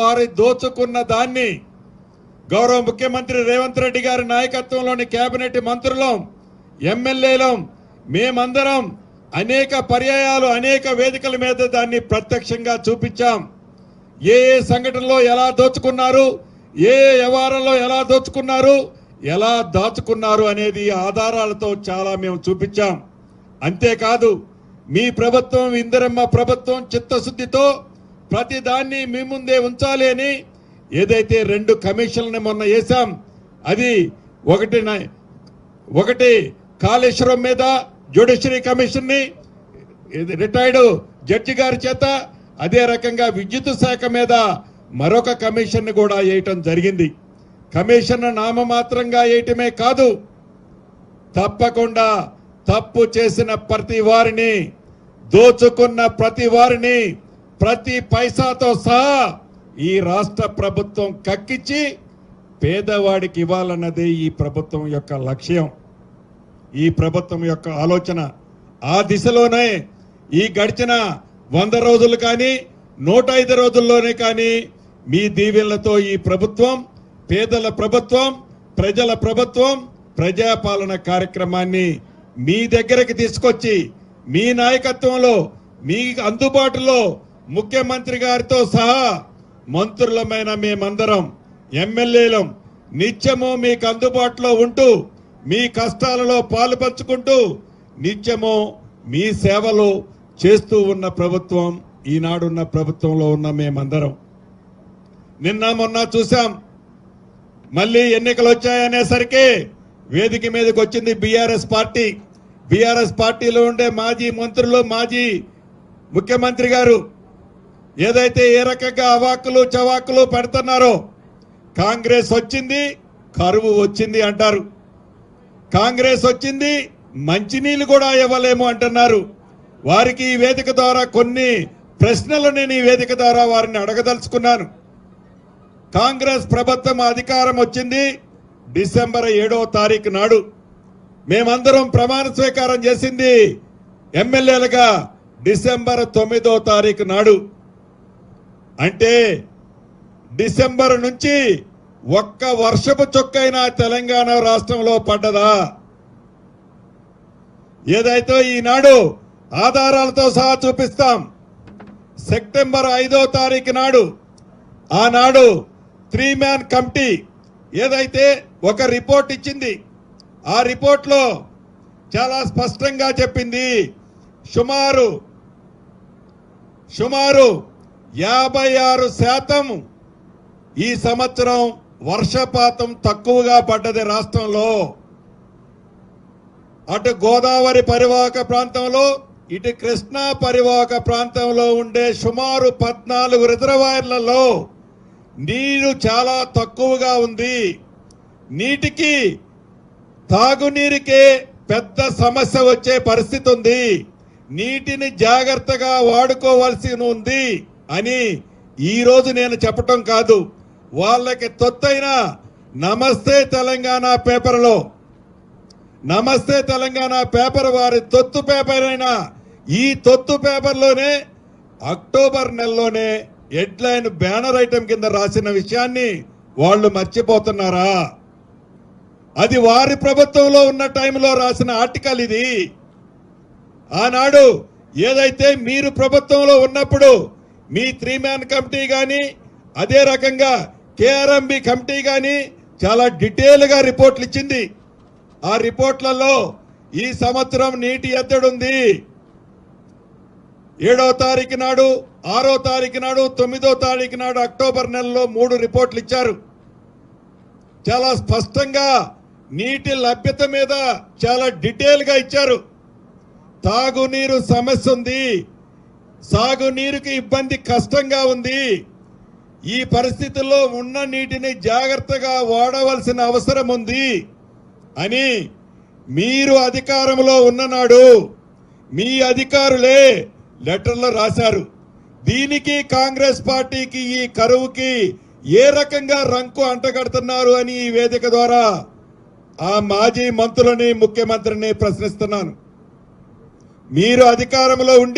వారి దోచుకున్న దాన్ని గౌరవ ముఖ్యమంత్రి రేవంత్ రెడ్డి గారి నాయకత్వంలోని కేబినెట్ మంత్రులం ఎమ్మెల్యేలం మేమందరం అనేక పర్యాయాలు అనేక వేదికల మీద దాన్ని ప్రత్యక్షంగా చూపించాం. ఏ ఏ సంఘటనలో ఎలా దోచుకున్నారు ఏ ఏ వ్యవహారంలో ఎలా దోచుకున్నారు ఎలా దాచుకున్నారు అనేది ఆధారాలతో చాలా మేము చూపించాం. అంతేకాదు మీ ప్రభుత్వం ఇందిరమ్మ ప్రభుత్వం చిత్తశుద్ధితో ప్రతి దాన్ని మీ ముందే ఉంచాలి అని ఏదైతే రెండు కమిషన్లను మొన్న వేశాం అది ఒకటి ఒకటి కాళేశ్వరం మీద జ్యుడిషియరీ కమిషన్ని ఇది రిటైర్డ్ జడ్జి గారి చేత అదే రకంగా విద్యుత్ శాఖ మీద మరొక కమిషన్ని కూడా వేయటం జరిగింది. కమిషన్ నామమాత్రంగా వేయటమే కాదు తప్పకుండా తప్పు చేసిన ప్రతి వారిని దోచుకున్న ప్రతి వారిని ప్రతి పైసాతో సహా ఈ రాష్ట్ర ప్రభుత్వం కక్కించి పేదవాడికి ఇవ్వాలన్నదే ఈ ప్రభుత్వం యొక్క లక్ష్యం. ఈ ప్రభుత్వం యొక్క ఆలోచన ఆ దిశలోనే ఈ గడిచిన వంద రోజులు కానీ నూట ఐదు రోజుల్లోనే కానీ మీ దీవెనలతో ఈ ప్రభుత్వం పేదల ప్రభుత్వం ప్రజల ప్రభుత్వం ప్రజాపాలన కార్యక్రమాన్ని మీ దగ్గరకి తీసుకొచ్చి మీ నాయకత్వంలో మీ అందుబాటులో ముఖ్యమంత్రి గారితో సహా మంత్రులమైన మేమందరం ఎమ్మెల్యేలం నిత్యము మీకు అందుబాటులో ఉంటూ మీ కష్టాలలో పాలు పంచుకుంటూ నిత్యము మీ సేవలు చేస్తూ ఉన్న ప్రభుత్వం ఈనాడున్న ప్రభుత్వంలో ఉన్న మేమందరం. నిన్న మొన్న చూసాం మళ్ళీ ఎన్నికలు వచ్చాయనేసరికి వేదిక మీదకి వచ్చింది బీఆర్ఎస్ పార్టీ. బీఆర్ఎస్ పార్టీలో ఉండే మాజీ మంత్రులు మాజీ ముఖ్యమంత్రి గారు ఏదైతే ఏ రకంగా అవాకులు చవాకులు పెడుతున్నారో కాంగ్రెస్ వచ్చింది కరువు వచ్చింది అంటారు. కాంగ్రెస్ వచ్చింది మంచినీళ్ళు కూడా ఇవ్వలేము అంటున్నారు. వారికి ఈ వేదిక ద్వారా కొన్ని ప్రశ్నలు నేను ఈ వేదిక ద్వారా వారిని అడగదలుచుకున్నాను. కాంగ్రెస్ ప్రభుత్వం అధికారం వచ్చింది డిసెంబర్ ఏడవ తారీఖు నాడు. మేమందరం ప్రమాణ స్వీకారం చేసింది ఎమ్మెల్యేలుగా డిసెంబర్ తొమ్మిదో తారీఖు నాడు. అంటే డిసెంబర్ నుంచి ఒక్క వర్షపు చొక్కైనా తెలంగాణ రాష్ట్రంలో పడ్డదా? ఏదైతే ఈనాడు ఆధారాలతో సహా చూపిస్తాం సెప్టెంబర్ ఐదో తారీఖు నాడు ఆనాడు త్రీ మ్యాన్ కమిటీ ఏదైతే ఒక రిపోర్ట్ ఇచ్చింది ఆ రిపోర్ట్లో చాలా స్పష్టంగా చెప్పింది సుమారు సుమారు యాభై ఆరు శాతం ఈ సంవత్సరం వర్షపాతం తక్కువగా పడ్డది రాష్ట్రంలో. అటు గోదావరి పరివాహక ప్రాంతంలో ఇటు కృష్ణా పరివాహక ప్రాంతంలో ఉండే సుమారు పద్నాలుగు రిజర్వాయర్లలో నీరు చాలా తక్కువగా ఉంది. నీటికి తాగునీరుకే పెద్ద సమస్య వచ్చే పరిస్థితి ఉంది. నీటిని జాగ్రత్తగా వాడుకోవాల్సి ఉంది. అని ఈరోజు నేను చెప్పటం కాదు. వాళ్ళకి తొత్తైన నమస్తే తెలంగాణ పేపర్లో. నమస్తే తెలంగాణ పేపర్ వారి తొత్తు పేపర్ అయినా ఈ తొత్తు పేపర్లోనే అక్టోబర్ నెలలోనే హెడ్లైన్ బ్యానర్ ఐటమ్ కింద రాసిన విషయాన్ని వాళ్ళు మర్చిపోతున్నారా? అది వారి ప్రభుత్వంలో ఉన్న టైంలో రాసిన ఆర్టికల్ ఇది. ఆనాడు ఏదైతే మీరు ప్రభుత్వంలో ఉన్నప్పుడు మీ త్రీ మ్యాన్ కమిటీ కానీ అదే రకంగా కేఆర్ఎంబి కమిటీ కానీ చాలా డీటెయిల్గా రిపోర్ట్లు ఇచ్చింది. ఆ రిపోర్ట్లలో ఈ సంవత్సరం నీటి ఎద్దడుంది ఏడో తారీఖు నాడు ఆరో తారీఖు నాడు తొమ్మిదో తారీఖు నాడు అక్టోబర్ నెలలో మూడు రిపోర్ట్లు ఇచ్చారు. చాలా స్పష్టంగా నీటి లభ్యత మీద చాలా డీటెయిల్గా ఇచ్చారు. తాగునీరు సమస్య ఉంది. సాగునీరుకి ఇబ్బంది కష్టంగా ఉంది. ఈ పరిస్థితుల్లో ఉన్న నీటిని జాగ్రత్తగా వాడవలసిన అవసరం ఉంది అని మీరు అధికారంలో ఉన్ననాడు మీ అధికారులే లెటర్లో రాశారు. దీనికి కాంగ్రెస్ పార్టీకి ఈ కరువుకి ఏ రకంగా రంకు అంటగడుతున్నారు అని ఈ వేదిక ద్వారా ఆ మాజీ మంత్రులని ముఖ్యమంత్రిని ప్రశ్నిస్తున్నాను. మీరు అధికారంలో ఉండి